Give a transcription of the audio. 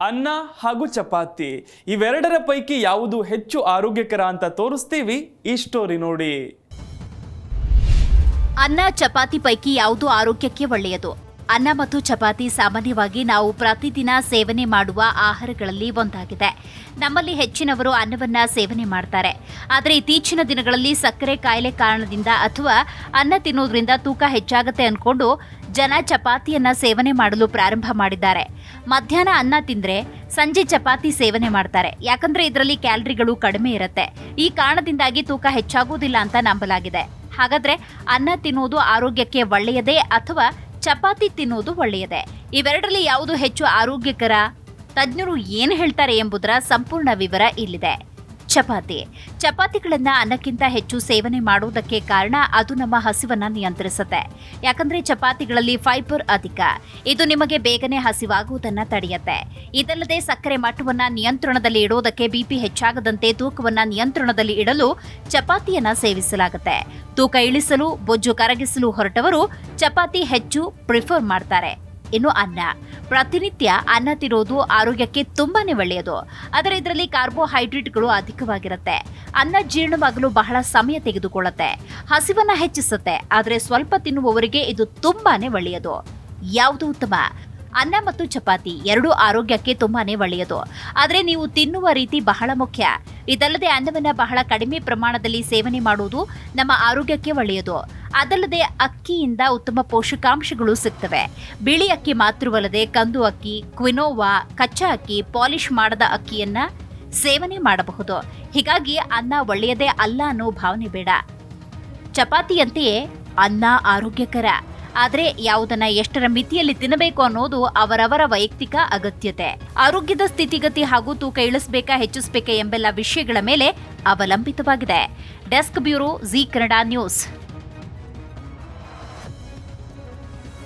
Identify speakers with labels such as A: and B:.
A: ಅನ್ನ ಹಾಗೂ ಚಪಾತಿ. ಇವೆರಡರ ಪೈಕಿ ಯಾವುದು ಹೆಚ್ಚು ಆರೋಗ್ಯಕರ ಅಂತ ತೋರಿಸ್ತೀವಿ ಈ ಸ್ಟೋರಿ ನೋಡಿ.
B: ಅನ್ನ, ಚಪಾತಿ ಪೈಕಿ ಯಾವುದು ಆರೋಗ್ಯಕ್ಕೆ ಒಳ್ಳೆಯದು? ಅನ್ನ ಮತ್ತು ಚಪಾತಿ ಸಾಮಾನ್ಯವಾಗಿ ನಾವು ಪ್ರತಿದಿನ ಸೇವನೆ ಮಾಡುವ ಆಹಾರಗಳಲ್ಲಿ ಒಂದಾಗಿದೆ. ನಮ್ಮಲ್ಲಿ ಹೆಚ್ಚಿನವರು ಅನ್ನವನ್ನ ಸೇವನೆ ಮಾಡ್ತಾರೆ. ಆದರೆ ಇತ್ತೀಚಿನ ದಿನಗಳಲ್ಲಿ ಸಕ್ಕರೆ ಕಾಯಿಲೆ ಕಾರಣದಿಂದ ಅಥವಾ ಅನ್ನ ತಿನ್ನೋದ್ರಿಂದ ತೂಕ ಹೆಚ್ಚಾಗುತ್ತೆ ಅಂದ್ಕೊಂಡು ಜನ ಚಪಾತಿಯನ್ನ ಸೇವನೆ ಮಾಡಲು ಪ್ರಾರಂಭ ಮಾಡಿದ್ದಾರೆ. ಮಧ್ಯಾಹ್ನ ಅನ್ನ ತಿಂದ್ರೆ ಸಂಜೆ ಚಪಾತಿ ಸೇವನೆ ಮಾಡ್ತಾರೆ. ಯಾಕಂದ್ರೆ ಇದರಲ್ಲಿ ಕ್ಯಾಲರಿಗಳು ಕಡಿಮೆ ಇರುತ್ತೆ. ಈ ಕಾರಣದಿಂದಾಗಿ ತೂಕ ಹೆಚ್ಚಾಗುವುದಿಲ್ಲ ಅಂತ ನಂಬಲಾಗಿದೆ. ಹಾಗಾದ್ರೆ ಅನ್ನ ತಿನ್ನುವುದು ಆರೋಗ್ಯಕ್ಕೆ ಒಳ್ಳೆಯದೇ ಅಥವಾ ಚಪಾತಿ ತಿನ್ನುವುದು ಒಳ್ಳೆಯದೇ. ಇವೆರಡರಲ್ಲಿ ಯಾವುದು ಹೆಚ್ಚು ಆರೋಗ್ಯಕರ? ತಜ್ಞರು ಏನು ಹೇಳ್ತಾರೆ ಎಂಬುದರ ಸಂಪೂರ್ಣ ವಿವರ ಇಲ್ಲಿದೆ. ಚಪಾತಿ. ಚಪಾತಿಗಳನ್ನ ಅನ್ನಕ್ಕಿಂತ ಹೆಚ್ಚು ಸೇವನೆ ಮಾಡುವುದಕ್ಕೆ ಕಾರಣ ಅದು ನಮ್ಮ ಹಸಿವನ್ನ ನಿಯಂತ್ರಿಸುತ್ತೆ. ಯಾಕಂದ್ರೆ ಚಪಾತಿಗಳಲ್ಲಿ ಫೈಬರ್ ಅಧಿಕ. ಇದು ನಿಮಗೆ ಬೇಗನೆ ಹಸಿವಾಗುವುದನ್ನ ತಡೆಯುತ್ತೆ. ಇದಲ್ಲದೆ ಸಕ್ಕರೆ ಮಟ್ಟವನ್ನ ನಿಯಂತ್ರಣದಲ್ಲಿ ಇಡುವುದಕ್ಕೆ ಬಿಪಿ ಹೆಚ್ಚಾಗದಂತೆ ತೂಕವನ್ನ ನಿಯಂತ್ರಣದಲ್ಲಿ ಇಡಲು ಚಪಾತಿಯನ್ನ ಸೇವಿಸಲಾಗುತ್ತೆ. ತೂಕ ಇಳಿಸಲು, ಬೊಜ್ಜು ಕರಗಿಸಲು ಹೊರಟವರು ಚಪಾತಿ ಹೆಚ್ಚು ಪ್ರಿಫರ್ ಮಾಡ್ತಾರೆ. ಇನ್ನು ಅನ್ನ. ಪ್ರತಿನಿತ್ಯ ಅನ್ನ ತಿನ್ನೋದು ಆರೋಗ್ಯಕ್ಕೆ ತುಂಬಾನೇ ಒಳ್ಳೆಯದು. ಆದರೆ ಇದರಲ್ಲಿ ಕಾರ್ಬೋಹೈಡ್ರೇಟ್ಗಳು ಅಧಿಕವಾಗಿರುತ್ತೆ. ಅನ್ನ ಜೀರ್ಣವಾಗಲು ಬಹಳ ಸಮಯ ತೆಗೆದುಕೊಳ್ಳುತ್ತೆ. ಹಸಿವನ್ನ ಹೆಚ್ಚಿಸುತ್ತೆ. ಆದರೆ ಸ್ವಲ್ಪ ತಿನ್ನುವವರಿಗೆ ಇದು ತುಂಬಾನೇ ಒಳ್ಳೆಯದು. ಯಾವುದು ಉತ್ತಮ? ಅನ್ನ ಮತ್ತು ಚಪಾತಿ ಎರಡೂ ಆರೋಗ್ಯಕ್ಕೆ ತುಂಬಾನೇ ಒಳ್ಳೆಯದು. ಆದರೆ ನೀವು ತಿನ್ನುವ ರೀತಿ ಬಹಳ ಮುಖ್ಯ. ಇದಲ್ಲದೆ ಅನ್ನವನ್ನು ಬಹಳ ಕಡಿಮೆ ಪ್ರಮಾಣದಲ್ಲಿ ಸೇವನೆ ಮಾಡುವುದು ನಮ್ಮ ಆರೋಗ್ಯಕ್ಕೆ ಒಳ್ಳೆಯದು. ಅದಲ್ಲದೆ ಅಕ್ಕಿಯಿಂದ ಉತ್ತಮ ಪೋಷಕಾಂಶಗಳು ಸಿಗ್ತವೆ. ಬಿಳಿ ಅಕ್ಕಿ ಮಾತ್ರವಲ್ಲದೆ ಕಂದು ಅಕ್ಕಿ, ಕ್ವಿನೋವಾ, ಕಚ್ಚಾ ಅಕ್ಕಿ, ಪಾಲಿಶ್ ಮಾಡದ ಅಕ್ಕಿಯನ್ನ ಸೇವನೆ ಮಾಡಬಹುದು. ಹೀಗಾಗಿ ಅನ್ನ ಒಳ್ಳೆಯದೇ ಅಲ್ಲ ಅನ್ನೋ ಭಾವನೆ ಬೇಡ. ಚಪಾತಿಯಂತೆಯೇ ಅನ್ನ ಆರೋಗ್ಯಕರ. ಆದರೆ ಯಾವುದನ್ನ ಎಷ್ಟರ ಮಿತಿಯಲ್ಲಿ ತಿನ್ನಬೇಕು ಅನ್ನೋದು ಅವರವರ ವೈಯಕ್ತಿಕ ಅಗತ್ಯತೆ. ಆರೋಗ್ಯದ ಸ್ಥಿತಿಗತಿ ಹಾಗೂ ತೂಕ ಇಳಿಸಬೇಕಾ, ಹೆಚ್ಚಿಸಬೇಕಾ ಎಂಬೆಲ್ಲ ವಿಷಯಗಳ ಮೇಲೆ ಅವಲಂಬಿತವಾಗಿದೆ. Desk bureau, Zee Kannada news.